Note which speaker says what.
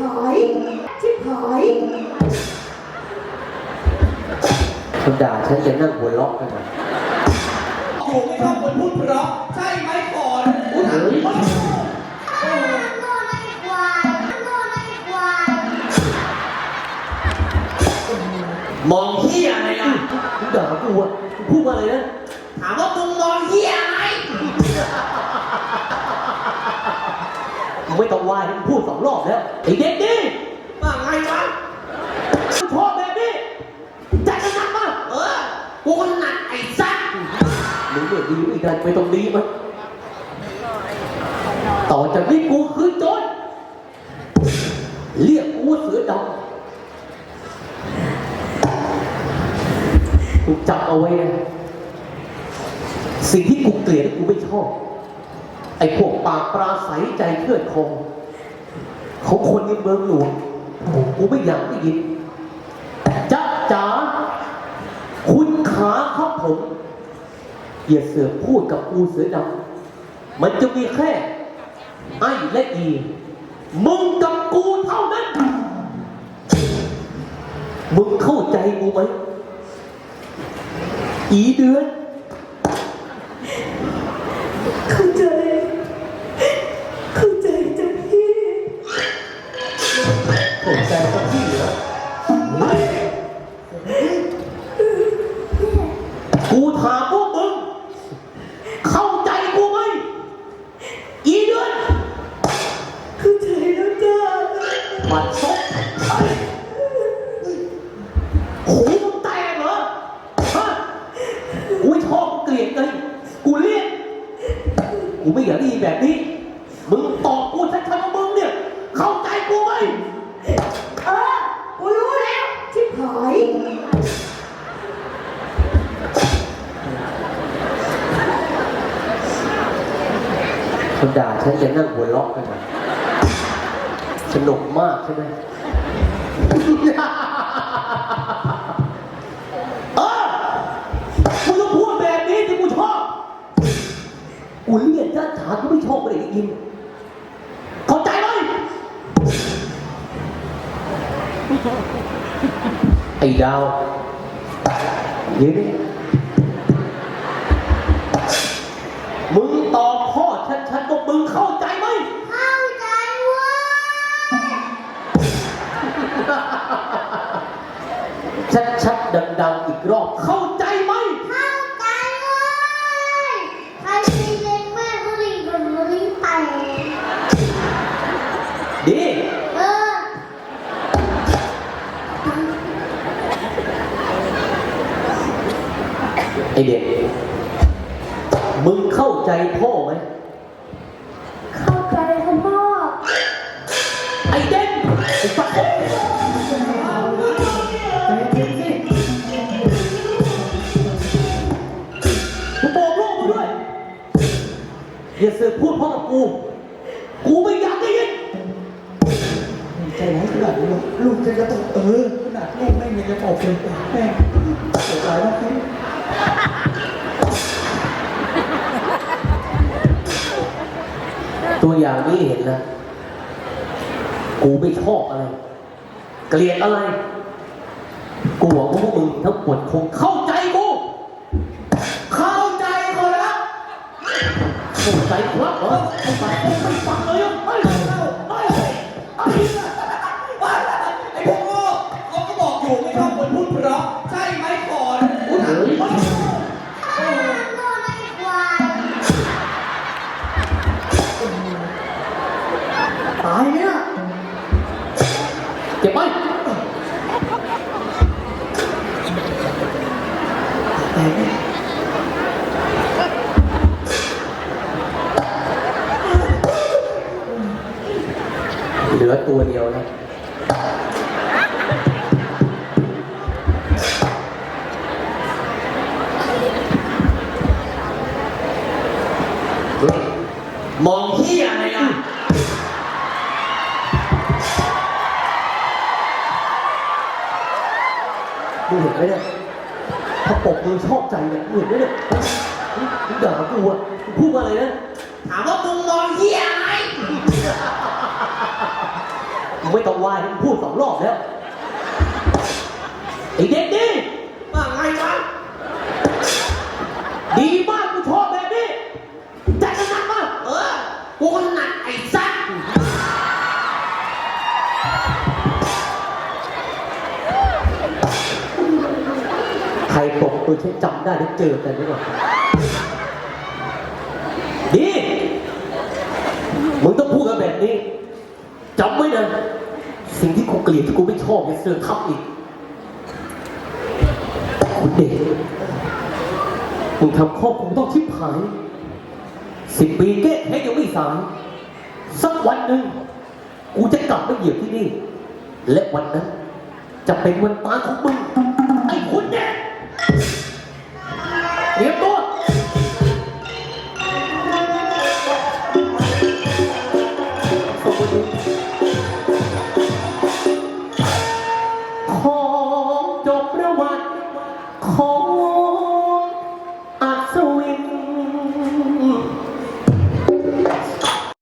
Speaker 1: หาย ชิบหาย
Speaker 2: เขาด่าฉันจะนั่งหัวเราะกันนะ
Speaker 3: โอ้โหไม่ชอบคนพูดเพราะใช่ไหมก่อนอุ๊ย
Speaker 2: เฮ้ย
Speaker 1: โง่ไอ้ควายโง่ไอ้ควาย
Speaker 3: มองเฮียอะไรล่ะ
Speaker 2: มึงด่ากูอะมึงพูดมาเลยนะ
Speaker 3: ถามว่ามึงมองเฮียอะ ไร
Speaker 2: มึงไม่ต้องไหว้มึงพูดสองรอบแล้วไอ้เด็กนี่
Speaker 3: ว่าไงวะ
Speaker 2: มึงชอบแบบนี้จัดกันหนักมาก
Speaker 3: เออกูก็หนักไอ้สัส
Speaker 2: มึงเนี่ยดีไม่ได้ไม่ต้องดีมั้ยต่อจากนี้กูคือโจรเรียกกูว่าเสือดำกูจับเอาไว้นะสิ่งที่กูเกลียดและกูไม่ชอบ ไอ้พวกปากปราศัยใจเทือดคงของคนในเมืองหลวงโอ้กูไม่อยากได้ยินจ๊ะจ๋าคุณขาครับผมอย่าเสือพูดกับกูเสือดำมันจะมีแค่ไอ้และอี มึงกับกูเท่านั้น มึงเข้าใจกูไหมอีเดือน ซกไอ้หูมึงแตกเหรอฮะกูชอบเกลียดเลยกูเรียกกูไม่อยากได้ยินแบบนี้ มึงตอบกูชัดๆว่ามึงเนี่ย เข้าใจกูไหม
Speaker 1: เออกูรู้แล้วชิบหาย
Speaker 2: คนด่าฉันจะนั่งหัวเราะกันนะสนุกมากใช่ไหม เออกูต้องพูดแบบนี้ที่กูชอบกูเรียกจ้าจ๋ากูไม่ชอบไม่ได้ยินเข้าใจไหมไอ้ดาวยืนมึง ชัดๆ ดังๆ อีกรอบ เข้าใจไหม
Speaker 1: เข้าใจเว้ยใครมีเล็งแม่ก็ลิงกับลิงแตก
Speaker 2: ดี
Speaker 1: เออ
Speaker 2: ไอเด็ก มึงเข้าใจพ่อไหม กูบอกลูกมึงด้วย อย่าเสือกพูดพ่อกับกู กูไม่อยากได้ยิน
Speaker 3: ใจร้ายขนาดนี้หรอลูกจะกระตุกเออขนาดลูกไม่มีจะออกเป็นแม่เสียใจมากครับ
Speaker 2: ตัวอย่างนี้เห็นนะ กูไม่ชอบอะไร เกลียดอะไร กูหวังว่าพวกมึงทั้งหมดคงเข้าใจกูเข้า เข้าใจครับเหรอเข้าใจไม่ฟังเลยอะไม่ไม่ไม่ไม่
Speaker 3: ไอ้พวกโง่เขาก็บอกอยู่ไม่ชอบคนพูดเพราะใช่ไหมก่อน
Speaker 2: เฮ้ย
Speaker 1: โง่ไอ้ควาย
Speaker 2: ตายเนี่ย ลือตัวเดียวนะ
Speaker 3: มองเฮียอะไรล่ะ
Speaker 2: มึงเห็นไหมเนี่ยถ้าปกมึงชอบใจเนี่ยมึงเห็นไหมเนี่ยมึงด่ากูอะมึงพูดมาเลยนะ
Speaker 3: ถามว่ามึงมองเฮียอะไร
Speaker 2: ไม่ต้องไหว้พูดสองรอบแล้วไอ้เด็กดี
Speaker 3: ว่าไงวะ
Speaker 2: ดีมากกูชอบแบบนี้จัดกันหนักมาก
Speaker 3: เออกูก็หนักไอ้สัตว์
Speaker 2: ใครตกตัวฉันจำได้แล้วเจอกันด้วยก่อดีมึงต้องพูดกันแบบนี้จำไว้นะสิ่งที่ กูเกลียดที่กูไม่ชอบอย่ยเสือกทำอีกคุณเด็กมึงทำครอบครัวต้องชิบหายสิบปีแก้แค้นยังไม่สายสักวันหนึ่งกูจะกลับมาเหยียบที่นี่ และวันนั้น จะเป็นวันตายของมึง